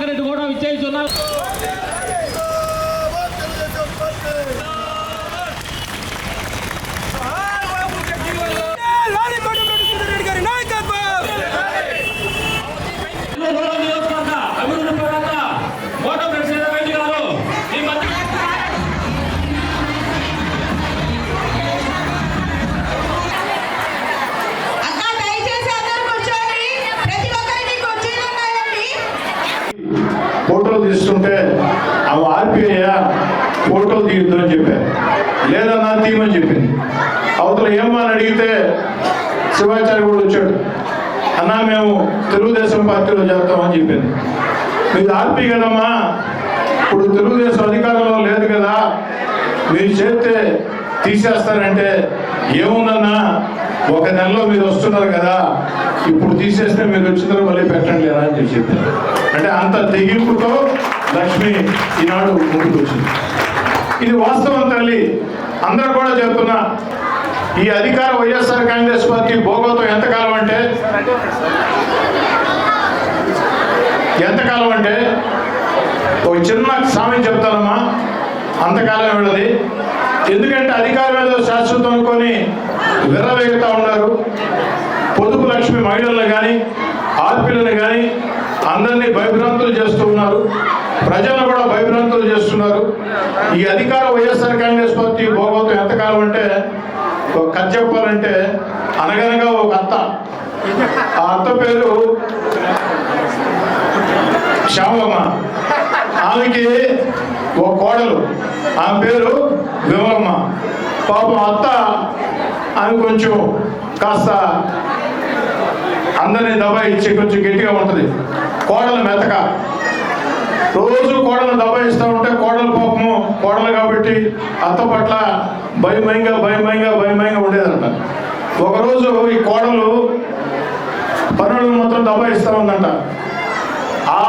ప్రభాకర్ రెడ్డి కూడా విచ్చేస్తున్నారు చూస్తుంటే అవి ఆర్పిఐయా ఫోటోలు తీయొద్దు అని చెప్పారు లేదన్నా తీయమని చెప్పింది. అవతల ఏమని అడిగితే శివాచార్య కూడా వచ్చాడు. అన్నా మేము తెలుగుదేశం పార్టీలో చేస్తామని చెప్పింది. మీరు ఆర్పి కదమ్మా ఇప్పుడు తెలుగుదేశం అధికారంలో లేదు కదా మీరు చేస్తే తీసేస్తారంటే ఏముందన్నా ఒక నెలలో మీరు వస్తున్నారు కదా ఇప్పుడు తీసేస్తే మీరు వచ్చిన తర్వాత మళ్ళీ పెట్టండి లేదా అని చెప్పి చెప్పారు. అంటే అంత తెగింపుతో లక్ష్మి ఈనాడు ముందుకొచ్చింది ఇది వాస్తవం తల్లి. అందరూ కూడా చెప్తున్నా ఈ అధికార వైఎస్ఆర్ కాంగ్రెస్ పార్టీ భోగోతం ఎంతకాలం అంటే? ఎంతకాలం అంటే? ఒక చిన్న సామెత చెప్తానమ్మా. అంతకాలం వెళ్ళది ఎందుకంటే అధికారం ఏదో శాశ్వతం అనుకొని విర్రవేగుతూ ఉన్నారు. పొదుపు లక్ష్మి మహిళలను కానీ ఆర్పిలను కానీ అందరినీ భయభ్రాంతులు చేస్తూ ఉన్నారు. ప్రజలను కూడా భయభ్రాంతులు చేస్తున్నారు. ఈ అధికార వైఎస్ఆర్ కాంగ్రెస్ పార్టీ భోగవతం ఎంతకాలం అంటే ఒక కథ చెప్పాలంటే అనగనగా ఒక అత్త. ఆ అత్త పేరు శ్యామమ్మ ఆమెకి ఓ కోడలు. ఆమె పేరు విమలమ్మ. పాపం అత్త ఆమె కొంచెం కాస్త అందరినీ దబాయించి కొంచెం గట్టిగా ఉంటుంది. కోడలు మెతక. రోజు కోడలు దబాయిస్తూ ఉంటే కోడలు కోపము కోడలు కాబట్టి అత్త పట్ల భయమయంగా భయమయంగా భయమయంగా ఉండేదంట. ఒకరోజు ఈ కోడలు పనులను మొత్తం దబాయిస్తూ ఉందంట. ఆ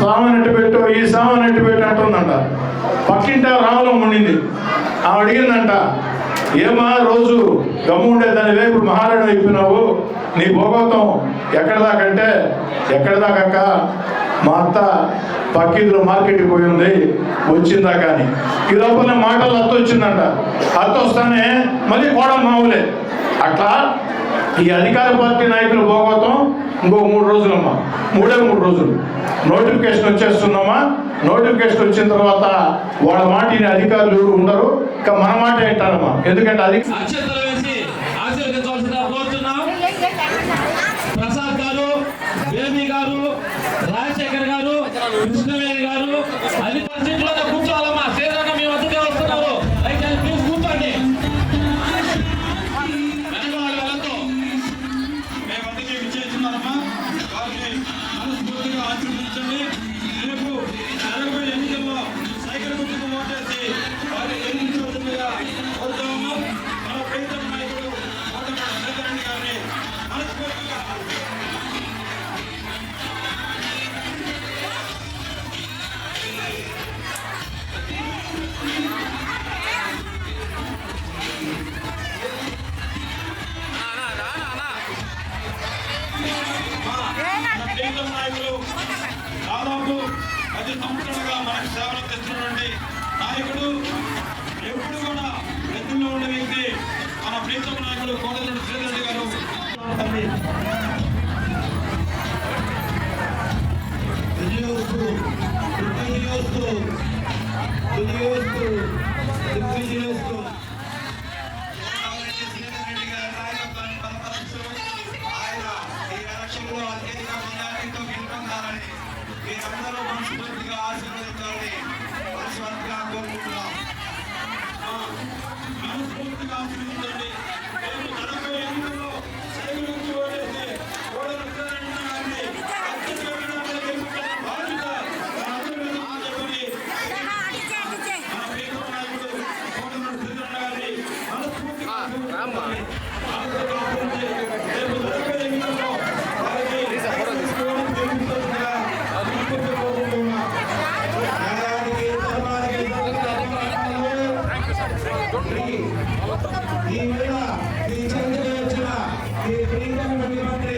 సామాన్ ఎట్టు పెట్టు ఈ సామాన్ ఎట్టు పెట్టు అంటుందంట. పక్కింట రావడం ఉండింది. ఆమె అడిగిందంట ఏమా రోజు గమ్ము ఉండేదాని ఇప్పుడు మహారాణి అయిపోయినావు నీ భోగవతం ఎక్కడ దాకంటే ఎక్కడ దాకాక మా అత్త పక్కిందులో మార్కెట్కి పోయింది వచ్చిందా కానీ. ఈ లోపల మాటలు అత్త వచ్చిందంట. అత్త వస్తానే మళ్ళీ కోడలు మామూలే. అట్లా ఈ అధికార పార్టీ నాయకులు భోగవతం ఇంకో మూడు రోజులమ్మా. మూడే మూడు రోజులు. నోటిఫికేషన్ వచ్చేస్తున్నామా నోటిఫికేషన్ వచ్చిన తర్వాత వాళ్ళ మాట అధికారులు ఉండరు. ఇక మన మాట ఏంటారమ్మా ఎందుకంటే అది బేబీ గారు రాజశేఖర్ గారు కృష్ణవేణి గారు అన్ని సీట్లోనే కూర్చోవాలమ్మా శ్రీరన్న మీ వద్దకే వస్తున్నారు? అయితే ప్లీజ్ కూర్చోండి. వెనక ఆశీర్వదించండి. రేపు జరగబోయే ఎన్నికల్లో సైకిల్ గుర్తుకు ఓటేసి వారిని ప్రీతం నాయకులు దాదాపు పది సంవత్సరాలుగా మనకు సేవలు తెస్తున్నటువంటి నాయకుడు ఎప్పుడు కూడా ప్రజల్లో ఉండే వ్యక్తి మన ప్రీతం నాయకుడు కోటరెడ్డి శ్రీరెడ్డి గారు. విజయోస్తు విజయోస్తు. మీరందరూ మనస్ఫూర్తిగా ఆశీర్వదించాలని మనస్ఫూర్తిగా కోరుకుంటున్నాం. ఈ వేళ ఈ చంద్రుడు వచ్చిన ఈ ప్రియమైన ముఖ్యమంత్రి